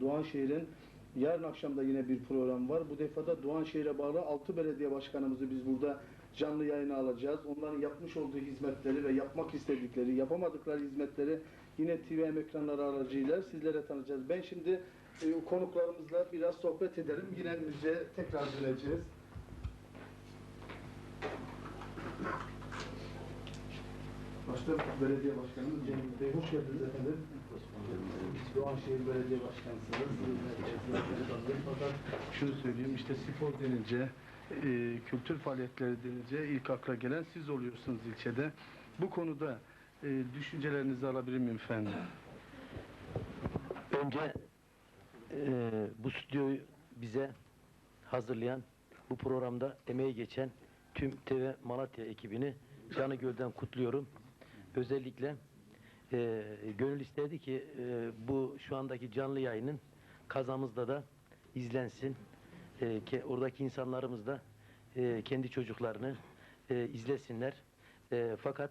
Doğanşehir'in yarın akşam da yine bir program var. Bu defa da Doğanşehir'e bağlı 6 belediye başkanımızı biz burada canlı yayına alacağız. Onların yapmış olduğu hizmetleri ve yapmak istedikleri, yapamadıkları hizmetleri yine TVM ekranları aracıyla sizlere tanıyacağız. Ben şimdi e, konuklarımızla biraz sohbet edelim. Yine müziğe tekrar döneceğiz. Başta belediye başkanımız Cemil Bey. Hoş geldiniz efendim. Doğanşehir Belediye Başkanısınız. Fakat şunu söyleyeyim işte spor denince, e, kültür faaliyetleri denince ilk akla gelen siz oluyorsunuz ilçede. Bu konuda e, düşüncelerinizi alabilir miyim efendim? Önce eee, bu stüdyoyu bize hazırlayan, bu programda emeği geçen tüm TV Malatya ekibini canı gölden kutluyorum. Özellikle eee, gönül istedi ki eee, bu şu andaki canlı yayının kazamızda da izlensin. Eee, ke- oradaki insanlarımız da eee, kendi çocuklarını eee, izlesinler. Eee, fakat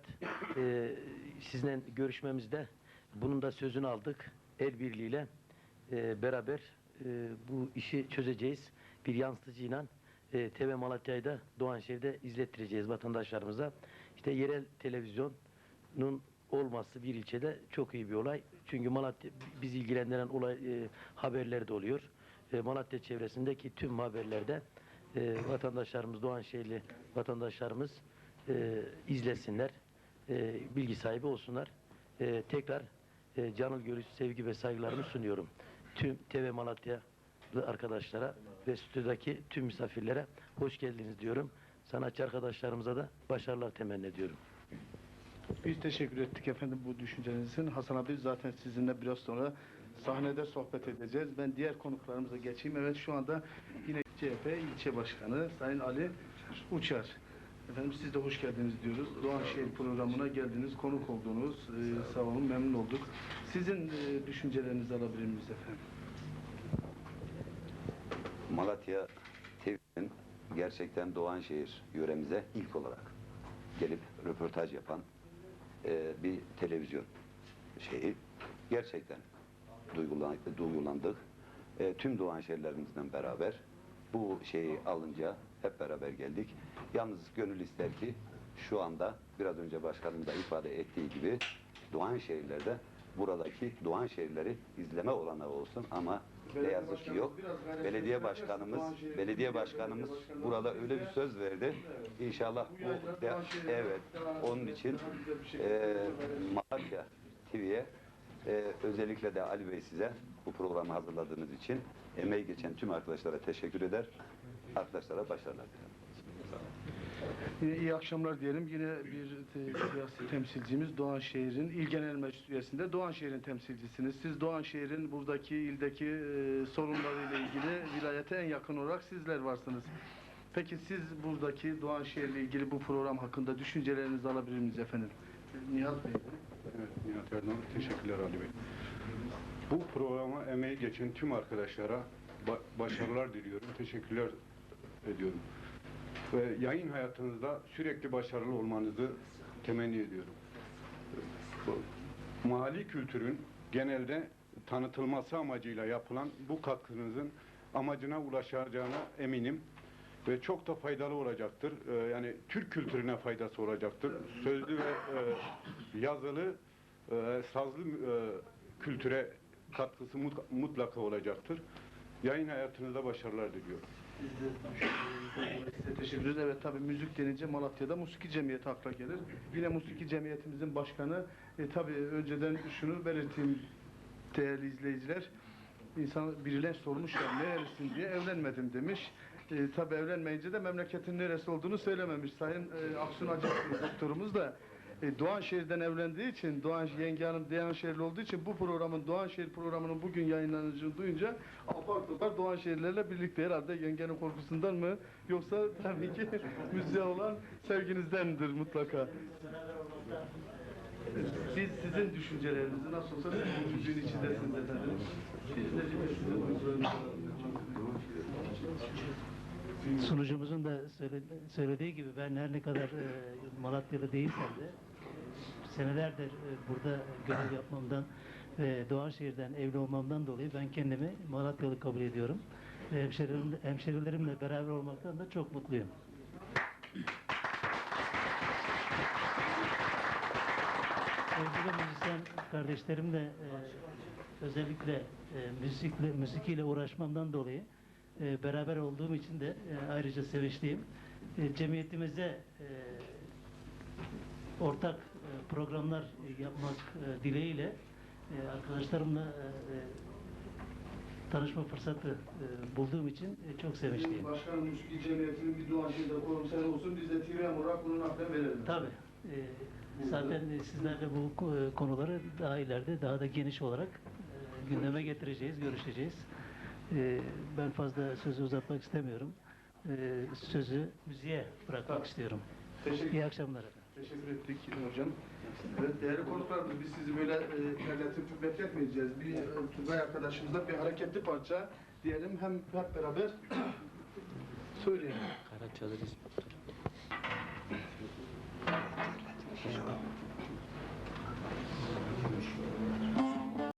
eee sizinle görüşmemizde bunun da sözünü aldık. El birliğiyle e, beraber e, bu işi çözeceğiz. Bir yansıtıcıyla e, TV Malatya'yı da Doğanşehir'de izlettireceğiz vatandaşlarımıza. İşte yerel televizyonun olması bir ilçede çok iyi bir olay. Çünkü Malatya bizi ilgilendiren olay e, haberler de oluyor. E, Malatya çevresindeki tüm haberlerde e, vatandaşlarımız, Doğanşehirli vatandaşlarımız e, izlesinler, e, bilgi sahibi olsunlar. E, tekrar e, canıl görüş, sevgi ve saygılarımı sunuyorum. Tüm TV Malatya arkadaşlara ve stüdyodaki tüm misafirlere hoş geldiniz diyorum. Sanatçı arkadaşlarımıza da başarılar temenni ediyorum. Biz teşekkür ettik efendim bu düşünceniz için. Hasan abi zaten sizinle biraz sonra sahnede sohbet edeceğiz. Ben diğer konuklarımıza geçeyim. Evet şu anda yine CHP ilçe başkanı Sayın Ali Uçar. Efendim siz de hoş geldiniz diyoruz. Doğanşehir programına geldiniz, konuk oldunuz. Ee, sağ olun, memnun olduk. Sizin e, düşüncelerinizi alabilir miyiz efendim? Malatya TV'nin gerçekten Doğanşehir yöremize ilk olarak gelip röportaj yapan e, bir televizyon şeyi. Gerçekten duygulan, duygulandık. E, tüm Doğanşehirlerimizle beraber bu şeyi alınca hep beraber geldik. Yalnız gönül ister ki şu anda biraz önce başkanım da ifade ettiği gibi Doğanşehirlerde buradaki Doğanşehirleri izleme olanağı olsun ama ne yazık ki yok. Belediye başkanımız, belediye başkanımız burada öyle bir söz verdi. İnşallah bu de, evet onun için e, Malatya TV'ye e, özellikle de Ali Bey size bu programı hazırladığınız için emeği geçen tüm arkadaşlara teşekkür eder. Arkadaşlara başarılar dilerim. Yine iyi akşamlar diyelim. Yine bir te- siyasi temsilcimiz Doğanşehir'in İl Genel Meclis üyesinde Doğanşehir'in temsilcisiniz. Siz Doğanşehir'in buradaki ildeki e, sorunlarıyla ilgili vilayete en yakın olarak sizler varsınız. Peki siz buradaki Doğanşehir'le ilgili bu program hakkında düşüncelerinizi alabilir miyiz efendim? Nihat Bey. Evet, Nihat Erdoğan. Teşekkürler Ali Bey. Bu programa emeği geçen tüm arkadaşlara ba- başarılar diliyorum. Teşekkürler ediyorum. Ve yayın hayatınızda sürekli başarılı olmanızı temenni ediyorum. Mahalli kültürün genelde tanıtılması amacıyla yapılan bu katkınızın amacına ulaşacağına eminim ve çok da faydalı olacaktır. Ee, yani Türk kültürüne faydası olacaktır. Sözlü ve e, yazılı, e, sazlı e, kültüre katkısı mut- mutlaka olacaktır. Yayın hayatınızda başarılar diliyorum. Biz de size teşekkür ederiz. Evet tabii müzik denince Malatya'da Musiki Cemiyeti akla gelir. Yine Musiki Cemiyetimizin başkanı e, tabii önceden şunu belirteyim değerli izleyiciler. İnsan birileri sormuş ya nerelisin diye evlenmedim demiş. E, tabii evlenmeyince de memleketin neresi olduğunu söylememiş. Sayın e, Aksun Acı doktorumuz da e, Doğanşehir'den evlendiği için, Doğan yenge hanım Doğanşehirli olduğu için bu programın Doğanşehir programının bugün yayınlanacağını duyunca apar topar Doğanşehirlerle birlikte herhalde yengenin korkusundan mı yoksa tabii ki müziğe olan sevginizdendir mutlaka. Siz sizin düşüncelerinizi nasıl olsa bu müziğin içindesiniz efendim. Siz sizin duygularınızı Sunucumuzun da söyle- söylediği gibi ben her ne kadar e, Malatyalı değilsem de senelerdir e, burada görev yapmamdan ve Doğanşehir'den evli olmamdan dolayı ben kendimi Malatyalı kabul ediyorum. Ve hemşerilerim, hemşerilerimle beraber olmaktan da çok mutluyum. Sevgili müzisyen kardeşlerim de e, özellikle e, müzikle, müzikiyle uğraşmamdan dolayı e, beraber olduğum için de e, ayrıca sevinçliyim. E, cemiyetimize e, ortak e, programlar yapmak e, dileğiyle e, arkadaşlarımla e, e, tanışma fırsatı e, bulduğum için e, çok sevinçliyim. Başkanım Musiki Cemiyeti'nin bir Doğanşehir'de kurumsal olsun. Biz de TV olarak bunun hakkını verelim. Tabii. e, zaten sizlerle bu e, konuları daha ileride daha da geniş olarak e, gündeme getireceğiz, görüşeceğiz. Ee, ben fazla sözü uzatmak istemiyorum. Ee, sözü müziğe bırakmak tamam. istiyorum. Teşekkür. İyi akşamlar efendim. Teşekkür ettik hocam. Evet, değerli konuklarımız biz sizi böyle e, ilerletip bekletmeyeceğiz. Bir e, Turgay arkadaşımızla bir hareketli parça diyelim hem hep beraber söyleyelim. Karaçalı